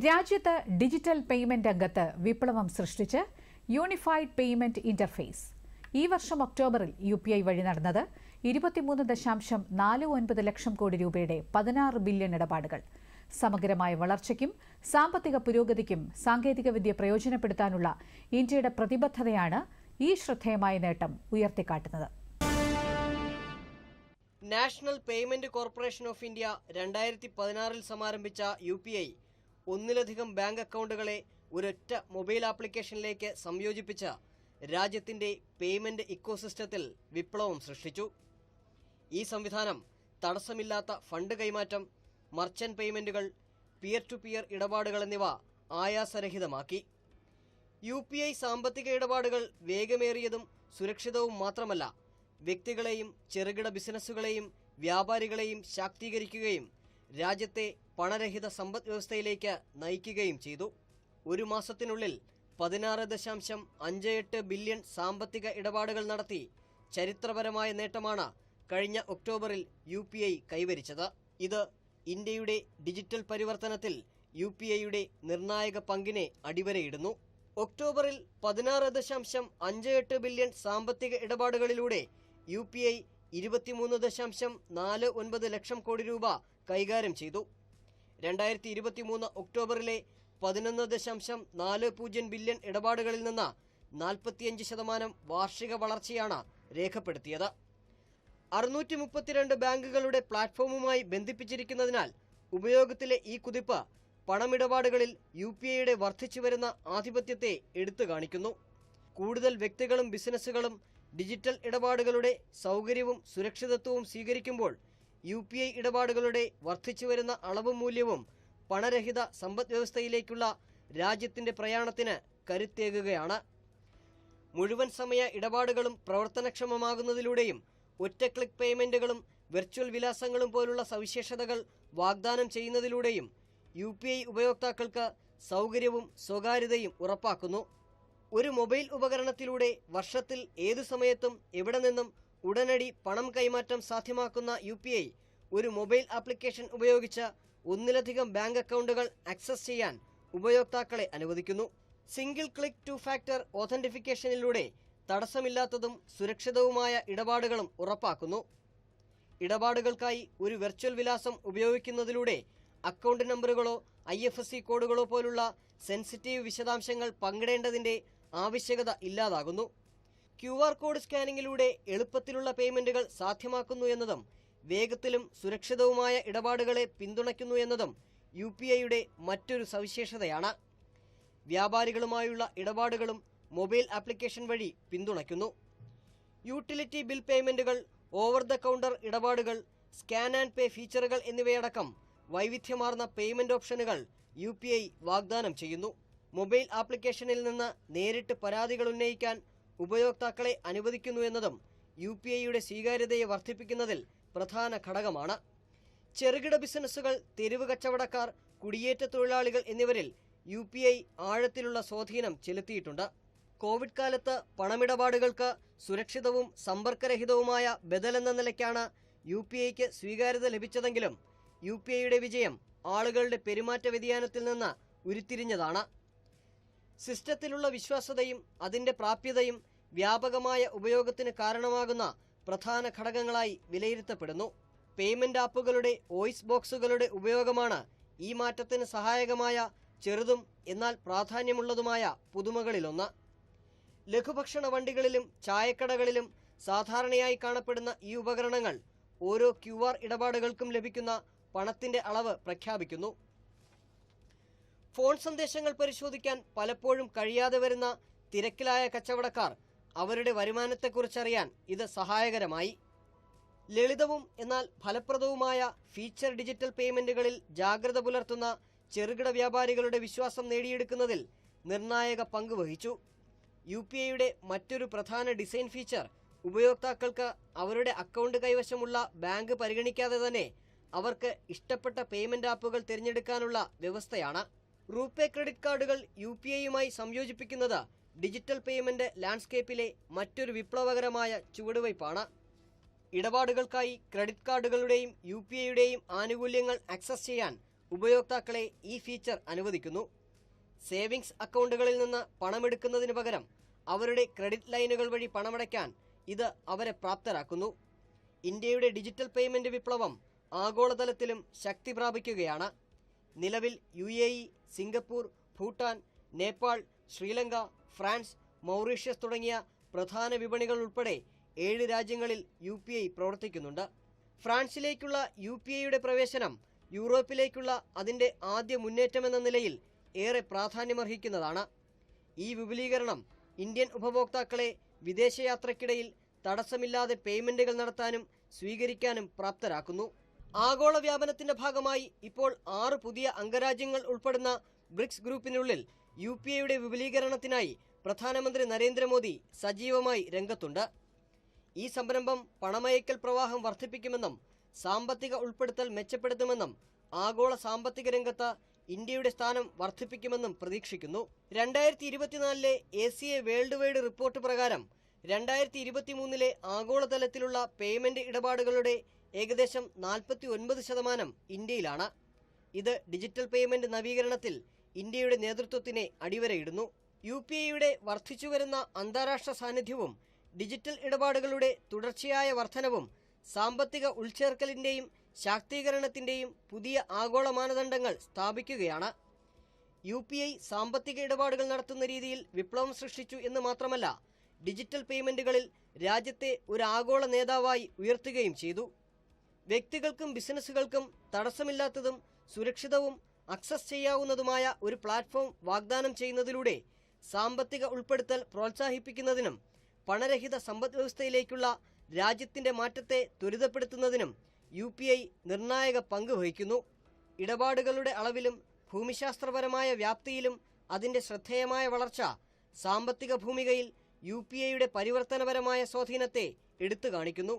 രാജ്യത്ത് digital payment രംഗത്ത് വിപ്ലവം സൃഷ്ടിച്ച് യൂണിഫൈഡ് പേയ്മെന്റ് ഇന്റർഫേസ്. ഈ വർഷം ഒക്ടോബറിൽ യു പി ഐ വഴി നടന്നത് ഇരുപത്തിമൂന്ന് ദശാംശം നാല് ഒൻപത് ലക്ഷം കോടി രൂപയുടെ പതിനാറ് ബില്യൺ ഇടപാടുകൾ. സമഗ്രമായ വളർച്ചയ്ക്കും സാമ്പത്തിക പുരോഗതിക്കും സാങ്കേതികവിദ്യ പ്രയോജനപ്പെടുത്താനുള്ള ഇന്ത്യയുടെ പ്രതിബദ്ധതയാണ് ഈ ശ്രദ്ധേയമായ നേട്ടം ഉയർത്തിക്കാട്ടുന്നത്. National payment corporation of India രണ്ടായിരത്തി പതിനാറിൽ സമാരംഭിച്ച യു പി ഐ ഒന്നിലധികം ബാങ്ക് അക്കൗണ്ടുകളെ ഒരൊറ്റ മൊബൈൽ ആപ്ലിക്കേഷനിലേക്ക് സംയോജിപ്പിച്ച രാജ്യത്തിന്റെ പേയ്മെന്റ് ഇക്കോസിസ്റ്റത്തിൽ വിപ്ലവം സൃഷ്ടിച്ചു. ഈ സംവിധാനം തടസ്സമില്ലാത്ത ഫണ്ട് കൈമാറ്റം മർച്ചന്റ് പേയ്മെന്റുകൾ പിയർ ടു പിയർ ഇടപാടുകൾ എന്നിവ ആയാസരഹിതമാക്കി. യു പി ഐ സാമ്പത്തിക ഇടപാടുകൾ വേഗമേറിയതും സുരക്ഷിതവും മാത്രമല്ല വ്യക്തികളെയും ചെറുകിട ബിസിനസ്സുകളെയും വ്യാപാരികളെയും ശാക്തീകരിക്കുകയും രാജ്യത്തെ പണരഹിത സമ്പദ് വ്യവസ്ഥയിലേക്ക് നയിക്കുകയും ചെയ്തു. ഒരു മാസത്തിനുള്ളിൽ പതിനാറ് ദശാംശം അഞ്ച് എട്ട് ബില്യൺ സാമ്പത്തിക ഇടപാടുകൾ നടത്തി. ചരിത്രപരമായ നേട്ടമാണ് കഴിഞ്ഞ ഒക്ടോബറിൽ യു പി ഐ കൈവരിച്ചത്. ഇത് ഇന്ത്യയുടെ ഡിജിറ്റൽ പരിവർത്തനത്തിൽ യു പി ഐയുടെ നിർണായക പങ്കിനെ അടിവരയിടുന്നു. ഒക്ടോബറിൽ പതിനാറ് ദശാംശം അഞ്ച് എട്ട് ബില്യൺ സാമ്പത്തിക ഇടപാടുകളിലൂടെ യു പി ഐ ഇരുപത്തിമൂന്ന് ദശാംശം നാല് ഒൻപത് ലക്ഷം കോടി രൂപ കൈകാര്യം ചെയ്തു. രണ്ടായിരത്തി ഇരുപത്തിമൂന്ന് ഒക്ടോബറിലെ പതിനൊന്ന് ദശാംശം നാല് പൂജ്യം ബില്യൺ ഇടപാടുകളിൽ നിന്ന് നാൽപ്പത്തിയഞ്ച് ശതമാനം വാർഷിക വളർച്ചയാണ് രേഖപ്പെടുത്തിയത്. അറുന്നൂറ്റി മുപ്പത്തിരണ്ട് ബാങ്കുകളുടെ പ്ലാറ്റ്ഫോമുമായി ബന്ധിപ്പിച്ചിരിക്കുന്നതിനാൽ ഉപയോഗത്തിലെ ഈ കുതിപ്പ് പണമിടപാടുകളിൽ യു പി ഐയുടെ വർദ്ധിച്ചു വരുന്ന ആധിപത്യത്തെ എടുത്തു കാണിക്കുന്നു. കൂടുതൽ വ്യക്തികളും ബിസിനസ്സുകളും ഡിജിറ്റൽ ഇടപാടുകളുടെ സൗകര്യവും സുരക്ഷിതത്വവും സ്വീകരിക്കുമ്പോൾ യു പി ഐ ഇടപാടുകളുടെ വർദ്ധിച്ചുവരുന്ന അളവും മൂല്യവും പണരഹിത സമ്പദ് വ്യവസ്ഥയിലേക്കുള്ള രാജ്യത്തിന്റെ പ്രയാണത്തിന് കരുത്തേകുകയാണ്. മുഴുവൻ സമയ ഇടപാടുകളും പ്രവർത്തനക്ഷമമാകുന്നതിലൂടെയും ഒറ്റ ക്ലിക്ക് പേയ്മെന്റുകളും വെർച്വൽ വിലാസങ്ങളും പോലുള്ള സവിശേഷതകൾ വാഗ്ദാനം ചെയ്യുന്നതിലൂടെയും യു ഉപയോക്താക്കൾക്ക് സൗകര്യവും സ്വകാര്യതയും ഉറപ്പാക്കുന്നു. ഒരു മൊബൈൽ ഉപകരണത്തിലൂടെ വർഷത്തിൽ ഏതു സമയത്തും എവിടെ നിന്നും ഉടനടി പണം കൈമാറ്റം സാധ്യമാക്കുന്ന യു ഒരു മൊബൈൽ ആപ്ലിക്കേഷൻ ഉപയോഗിച്ച് ഒന്നിലധികം ബാങ്ക് അക്കൗണ്ടുകൾ ആക്സസ് ചെയ്യാൻ ഉപയോക്താക്കളെ അനുവദിക്കുന്നു. സിംഗിൾ ക്ലിക്ക് ടു ഫാക്ടർ ഓഥന്റിഫിക്കേഷനിലൂടെ തടസ്സമില്ലാത്തതും സുരക്ഷിതവുമായ ഇടപാടുകളും ഉറപ്പാക്കുന്നു. ഇടപാടുകൾക്കായി ഒരു വെർച്വൽ വിലാസം ഉപയോഗിക്കുന്നതിലൂടെ അക്കൗണ്ട് നമ്പറുകളോ ഐ കോഡുകളോ പോലുള്ള സെൻസിറ്റീവ് വിശദാംശങ്ങൾ പങ്കിടേണ്ടതിന്റെ ആവശ്യകത ഇല്ലാതാകുന്നു. ക്യു ആർ കോഡ് സ്കാനിങ്ങിലൂടെ എളുപ്പത്തിലുള്ള പേയ്മെന്റുകൾ സാധ്യമാക്കുന്നു എന്നതും വേഗത്തിലും സുരക്ഷിതവുമായ ഇടപാടുകളെ പിന്തുണയ്ക്കുന്നു എന്നതും യു പി ഐയുടെ മറ്റൊരു സവിശേഷതയാണ്. വ്യാപാരികളുമായുള്ള ഇടപാടുകളും മൊബൈൽ ആപ്ലിക്കേഷൻ വഴി പിന്തുണയ്ക്കുന്നു. യൂട്ടിലിറ്റി ബിൽ പേയ്മെന്റുകൾ ഓവർ ദ കൗണ്ടർ ഇടപാടുകൾ സ്കാൻ ആൻഡ് പേ ഫീച്ചറുകൾ എന്നിവയടക്കം വൈവിധ്യമാർന്ന പേയ്മെന്റ് ഓപ്ഷനുകൾ യു വാഗ്ദാനം ചെയ്യുന്നു. മൊബൈൽ ആപ്ലിക്കേഷനിൽ നിന്ന് നേരിട്ട് പരാതികൾ ഉന്നയിക്കാൻ ഉപയോക്താക്കളെ അനുവദിക്കുന്നു എന്നതും യു പി ഐയുടെ സ്വീകാര്യതയെ വർദ്ധിപ്പിക്കുന്നതിൽ പ്രധാന ഘടകമാണ്. ചെറുകിട ബിസിനസ്സുകൾ തെരുവ് കച്ചവടക്കാർ കുടിയേറ്റ തൊഴിലാളികൾ എന്നിവരിൽ യു പി ഐ ആഴത്തിലുള്ള സ്വാധീനം ചെലുത്തിയിട്ടുണ്ട്. കോവിഡ് കാലത്ത് പണമിടപാടുകൾക്ക് സുരക്ഷിതവും സമ്പർക്കരഹിതവുമായ ബദൽ എന്ന നിലയ്ക്കാണ് യു പി ഐക്ക് സ്വീകാര്യത ലഭിച്ചതെങ്കിലും യു പി ഐയുടെ വിജയം ആളുകളുടെ പെരുമാറ്റ വ്യതിയാനത്തിൽ നിന്ന് ഉരുത്തിരിഞ്ഞതാണ്. സിസ്റ്റത്തിലുള്ള വിശ്വാസതയും അതിന്റെ പ്രാപ്യതയും വ്യാപകമായ ഉപയോഗത്തിന് കാരണമാകുന്ന പ്രധാന ഘടകങ്ങളായി വിലയിരുത്തപ്പെടുന്നു. പേയ്മെന്റ് ആപ്പുകളുടെ വോയിസ് ബോക്സുകളുടെ ഉപയോഗമാണ് ഈ മാറ്റത്തിന് സഹായകമായ ചെറുതും എന്നാൽ പ്രാധാന്യമുള്ളതുമായ പുതുമകളിലൊന്ന്. ലഘുഭക്ഷണ വണ്ടികളിലും ചായക്കടകളിലും സാധാരണയായി കാണപ്പെടുന്ന ഈ ഉപകരണങ്ങൾ ഓരോ ക്യു ഇടപാടുകൾക്കും ലഭിക്കുന്ന പണത്തിന്റെ അളവ് പ്രഖ്യാപിക്കുന്നു. ഫോൺ സന്ദേശങ്ങൾ പരിശോധിക്കാൻ പലപ്പോഴും കഴിയാതെ വരുന്ന തിരക്കിലായ കച്ചവടക്കാർ അവരുടെ വരുമാനത്തെക്കുറിച്ചറിയാൻ ഇത് സഹായകരമായി. ലളിതവും എന്നാൽ ഫലപ്രദവുമായ ഫീച്ചർ ഡിജിറ്റൽ പേയ്മെന്റുകളിൽ ജാഗ്രത പുലർത്തുന്ന ചെറുകിട വ്യാപാരികളുടെ വിശ്വാസം നേടിയെടുക്കുന്നതിൽ നിർണായക പങ്ക് വഹിച്ചു. യു പി ഐയുടെ മറ്റൊരു പ്രധാന ഡിസൈൻ ഫീച്ചർ ഉപയോക്താക്കൾക്ക് അവരുടെ അക്കൗണ്ട് കൈവശമുള്ള ബാങ്ക് പരിഗണിക്കാതെ തന്നെ അവർക്ക് ഇഷ്ടപ്പെട്ട പേയ്മെന്റ് ആപ്പുകൾ തിരഞ്ഞെടുക്കാനുള്ള വ്യവസ്ഥയാണ്. റൂപേ ക്രെഡിറ്റ് കാർഡുകൾ യു പി ഐയുമായി സംയോജിപ്പിക്കുന്നത് ഡിജിറ്റൽ പേയ്മെന്റ് ലാൻഡ്സ്കേപ്പിലെ മറ്റൊരു വിപ്ലവകരമായ ചുവടുവയ്പ്പാണ് ഇടപാടുകൾക്കായി ക്രെഡിറ്റ് കാർഡുകളുടെയും യു പി ഐയുടെയും ആനുകൂല്യങ്ങൾ ആക്സസ് ചെയ്യാൻ ഉപയോക്താക്കളെ ഈ ഫീച്ചർ അനുവദിക്കുന്നു. സേവിങ്സ് അക്കൗണ്ടുകളിൽ നിന്ന് പണമെടുക്കുന്നതിന് പകരം അവരുടെ ക്രെഡിറ്റ് ലൈനുകൾ വഴി പണമടയ്ക്കാൻ ഇത് അവരെ പ്രാപ്തരാക്കുന്നു. ഇന്ത്യയുടെ ഡിജിറ്റൽ പേയ്മെന്റ് വിപ്ലവം ആഗോളതലത്തിലും ശക്തി പ്രാപിക്കുകയാണ്. നിലവിൽ U A E Singapore Bhutan Nepal Sri Lanka France Mauritius തുടങ്ങിയ പ്രധാന വിപണികൾ ഉൾപ്പെടെ ഏഴ് രാജ്യങ്ങളിൽ യു പി ഐ പ്രവർത്തിക്കുന്നുണ്ട്. ഫ്രാൻസിലേക്കുള്ള യു പി ഐയുടെ പ്രവേശനം യൂറോപ്പിലേക്കുള്ള അതിന്റെ ആദ്യ മുന്നേറ്റമെന്ന നിലയിൽ ഏറെ പ്രാധാന്യമർഹിക്കുന്നതാണ്. ഈ വിപുലീകരണം ഇന്ത്യൻ ഉപഭോക്താക്കളെ വിദേശയാത്രയ്ക്കിടയിൽ തടസ്സമില്ലാതെ പേയ്മെന്റുകൾ നടത്താനും സ്വീകരിക്കാനും പ്രാപ്തരാക്കുന്നു. ആഗോള വ്യാപനത്തിന്റെ ഭാഗമായി ഇപ്പോൾ ആറ് പുതിയ അംഗരാജ്യങ്ങൾ ഉൾപ്പെടുന്ന ബ്രിക്സ് ഗ്രൂപ്പിനുള്ളിൽ യു പി എയുടെ വിപുലീകരണത്തിനായി പ്രധാനമന്ത്രി നരേന്ദ്രമോദി സജീവമായി രംഗത്തുണ്ട്. ഈ സംരംഭം പണമയക്കൽ പ്രവാഹം വർദ്ധിപ്പിക്കുമെന്നും സാമ്പത്തിക ഉൾപ്പെടുത്തൽ മെച്ചപ്പെടുത്തുമെന്നും ആഗോള സാമ്പത്തിക രംഗത്ത് ഇന്ത്യയുടെ സ്ഥാനം വർദ്ധിപ്പിക്കുമെന്നും പ്രതീക്ഷിക്കുന്നു. രണ്ടായിരത്തി ഇരുപത്തിനാലിലെ A C A world wide report പ്രകാരം രണ്ടായിരത്തി ഇരുപത്തിമൂന്നിലെ ആഗോളതലത്തിലുള്ള പേയ്മെന്റ് ഇടപാടുകളുടെ ഏകദേശം നാൽപ്പത്തി ഒൻപത് ശതമാനം ഇന്ത്യയിലാണ്. ഇത് ഡിജിറ്റൽ പേയ്മെന്റ് നവീകരണത്തിൽ ഇന്ത്യയുടെ നേതൃത്വത്തിനെ അടിവരയിടുന്നു. യു പി ഐയുടെ വർദ്ധിച്ചുവരുന്ന അന്താരാഷ്ട്ര സാന്നിധ്യവും ഡിജിറ്റൽ ഇടപാടുകളുടെ തുടർച്ചയായ വർധനവും സാമ്പത്തിക ഉൾച്ചേർക്കലിന്റെയും ശാക്തീകരണത്തിന്റെയും പുതിയ ആഗോള മാനദണ്ഡങ്ങൾ സ്ഥാപിക്കുകയാണ്. യു പി ഐ സാമ്പത്തിക ഇടപാടുകൾ നടത്തുന്ന രീതിയിൽ വിപ്ലവം സൃഷ്ടിച്ചു എന്ന് മാത്രമല്ല ഡിജിറ്റൽ പേയ്മെന്റുകളിൽ രാജ്യത്തെ ഒരു ആഗോള നേതാവായി ഉയർത്തുകയും ചെയ്തു. വ്യക്തികൾക്കും ബിസിനസ്സുകൾക്കും തടസ്സമില്ലാത്തതും സുരക്ഷിതവും അക്സസ് ചെയ്യാവുന്നതുമായ ഒരു പ്ലാറ്റ്ഫോം വാഗ്ദാനം ചെയ്യുന്നതിലൂടെ സാമ്പത്തിക ഉൾപ്പെടുത്തൽ പ്രോത്സാഹിപ്പിക്കുന്നതിനും പണരഹിത സമ്പദ് വ്യവസ്ഥയിലേക്കുള്ള രാജ്യത്തിന്റെ മാറ്റത്തെ ത്വരിതപ്പെടുത്തുന്നതിനും യു പി ഐ നിർണായക പങ്ക് വഹിക്കുന്നു. ഇടപാടുകളുടെ അളവിലും ഭൂമിശാസ്ത്രപരമായ വ്യാപ്തിയിലും അതിന്റെ ശ്രദ്ധേയമായ വളർച്ച സാമ്പത്തിക ഭൂമികയിൽ യു പി ഐയുടെ പരിവർത്തനപരമായ സ്വാധീനത്തെ എടുത്തു കാണിക്കുന്നു.